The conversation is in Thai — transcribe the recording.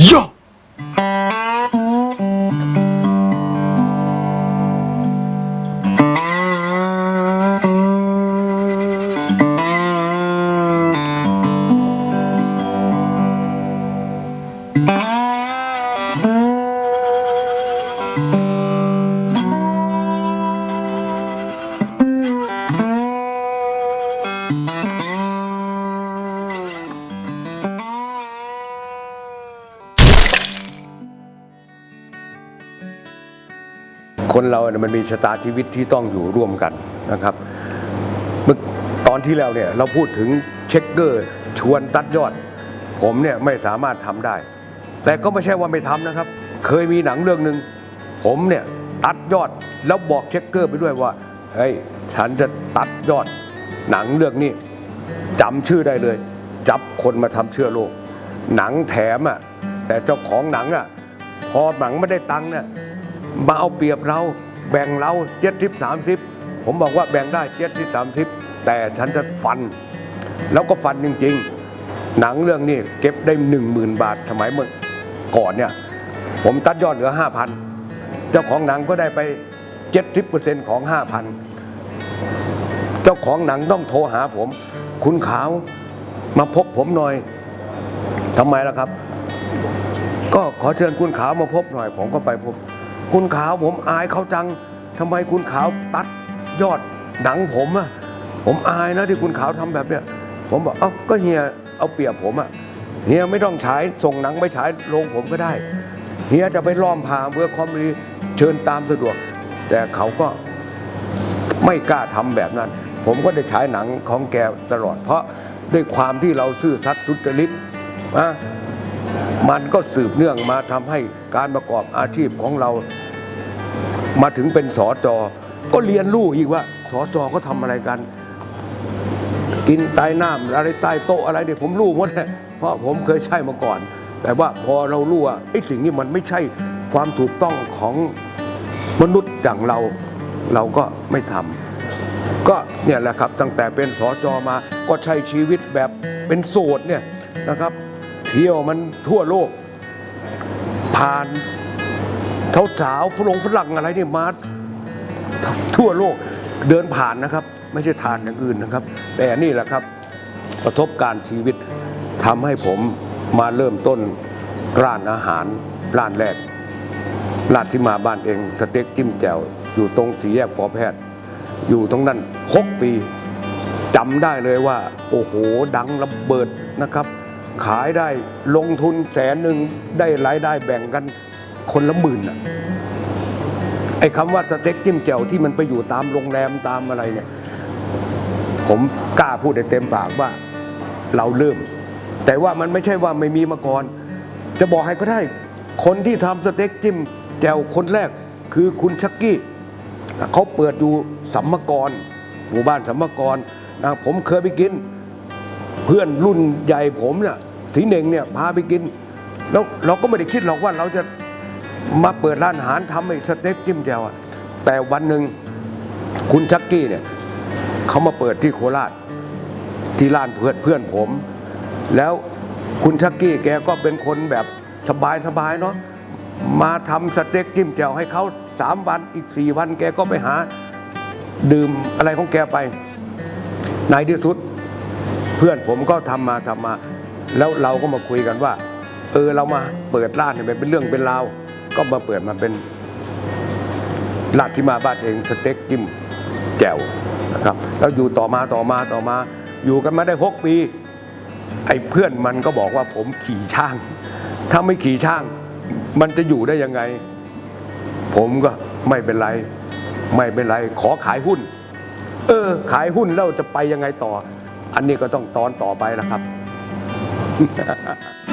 โย คนเราเนี่ยมันมีชะตาชีวิตที่ต้องอยู่ร่วมกันนะครับเมื่อตอนที่แล้วเนี่ยเราพูดถึงเช็คเกอร์ชวนตัดยอด ผมเนี่ยไม่สามารถทำได้ แต่ก็ไม่ใช่ว่าไม่ทำนะครับ เคยมีหนังเรื่องหนึ่งผมเนี่ยตัดยอดแล้วบอกเช็คเกอร์ไปด้วยว่าเฮ้ยฉันจะตัดยอดหนังเรื่องนี้จำชื่อได้เลย จับคนมาทำเชื่อโลก หนังแถมอะแต่เจ้าของหนังอะพอหนังไม่ได้ตังค์เนี่ย มาเอาเปรียบเราแบ่งเราเจ็ดทิปสามสิบผมบอกว่าแบ่งได้เจ็ดทิปสามสิบแต่ฉันจะฟัน แล้วก็ฟันจริง ๆ หนังเรื่องนี้เก็บได้หนึ่งหมื่นบาทสมัยเมื่อก่อนเนี่ยผมตัดยอดเหลือห้าพันเจ้าของหนังก็ได้ไปเจ็ดทิปเปอร์เซ็นต์ของห้าพันเจ้าของหนังต้องโทรหาผม คุณขาวมาพบผมหน่อยทำไมล่ะครับ ก็ขอเชิญคุณขาวมาพบหน่อย ผมก็ไปพบ คุณขาวผมอายเขาจังทำไมคุณขาวตัดยอดหนังผมอะผมอายนะที่คุณขาวทำแบบเนี้ยผมบอกเอ้าก็เฮียเอาเปรียบผมอะเฮียไม่ต้องฉายส่งหนังไปฉายโรงผมก็ได้เฮียจะไปล้อมผ่าเพื่อคอมรีเชิญตามสะดวก แต่เขาก็ไม่กล้าทำแบบนั้น ผมก็ได้ฉายหนังของแกตลอด เพราะด้วยความที่เราซื่อสัตย์สุจริตนะ มันก็สืบเนื่องมาทำให้การประกอบอาชีพของเรา มาถึงเป็นสอจอก็เรียนรู้อีกว่าสอจอเขาทำอะไรกัน กินใต้น้ำอะไรใต้โต๊ะอะไรเนี่ยผมรู้หมดเลยเพราะผมเคยใช่มาก่อน แต่ว่าพอเรารู้ว่าไอ้สิ่งนี้มันไม่ใช่ความถูกต้องของมนุษย์อย่างเราเราก็ไม่ทำก็เนี่ยแหละครับตั้งแต่เป็นสอจอมาก็ใช้ชีวิตแบบเป็นโสดเนี่ยนะครับ เที่ยวมันทั่วโลก ผ่านเท้าสาวฝรั่งฝรั่งอะไรเนี่ยมาทั่วโลกเดินผ่านนะครับ ไม่ใช่ทานอย่างอื่นนะครับ แต่นี่แหละครับประสบการณ์ชีวิตทำให้ผมมาเริ่มต้นร้านอาหารร้านแรกราชที่มาบ้านเองสเต็กจิ้มแจ่วอยู่ตรงสี่แยกปอแพทย์ อยู่ตรงนั้นหกปีจำได้เลยว่า โอ้โห ดังระเบิดนะครับ ขายได้ลงทุนแสนหนึ่งได้รายได้แบ่งกันคนละหมื่นอะไอ้คำว่าสเต็กจิ้มแจ่วที่มันไปอยู่ตามโรงแรมตามอะไรเนี่ย ผมกล้าพูดได้เต็มปากว่าเราเริ่ม แต่ว่ามันไม่ใช่ว่าไม่มีมาก่อน จะบอกให้ก็ได้ คนที่ทำสเต็กจิ้มแจ่วคนแรกคือคุณชักกี้เขาเปิดอยู่สัมมกรหมู่บ้านสัมมกรนะผมเคยไปกิน เพื่อนรุ่นใหญ่ผมเนี่ย สีเหน่งเนี่ยพาไปกิน แล้วเราก็ไม่ได้คิดหรอกว่าเราจะมาเปิดร้านอาหารทำไอ้สเต็กจิ้มแจ่วอะแต่วันหนึ่งคุณชักกี้เนี่ยเขามาเปิดที่โคราชที่ร้านเพื่อนเพื่อนผม แล้วคุณชักกี้แกก็เป็นคนแบบสบายสบายเนาะมาทำสเต็กจิ้มแจ่วให้เขาสามวันอีกสี่วัน แกก็ไปหาดื่มอะไรของแกไปในที่สุด เพื่อนผมก็ทำมาทำมา แล้วเราก็มาคุยกันว่า เออเรามาเปิดร้านเนี่ยเป็นเรื่องเป็นราวก็มาเปิดมาเป็นร้านที่มาบ้านเองสเต็กจิ้มแจ่วนะครับ แล้วอยู่ต่อมาต่อมาต่อมา อยู่กันมาได้หกปี ไอ้เพื่อนมันก็บอกว่าผมขี่ช่าง ถ้าไม่ขี่ช่าง มันจะอยู่ได้ยังไง ผมก็ไม่เป็นไร ไม่เป็นไร ขอขายหุ้น เออ ขายหุ้นแล้วจะไปยังไงต่อ อันนี้ก็ต้องตอนต่อไปนะครับ ハハハハ。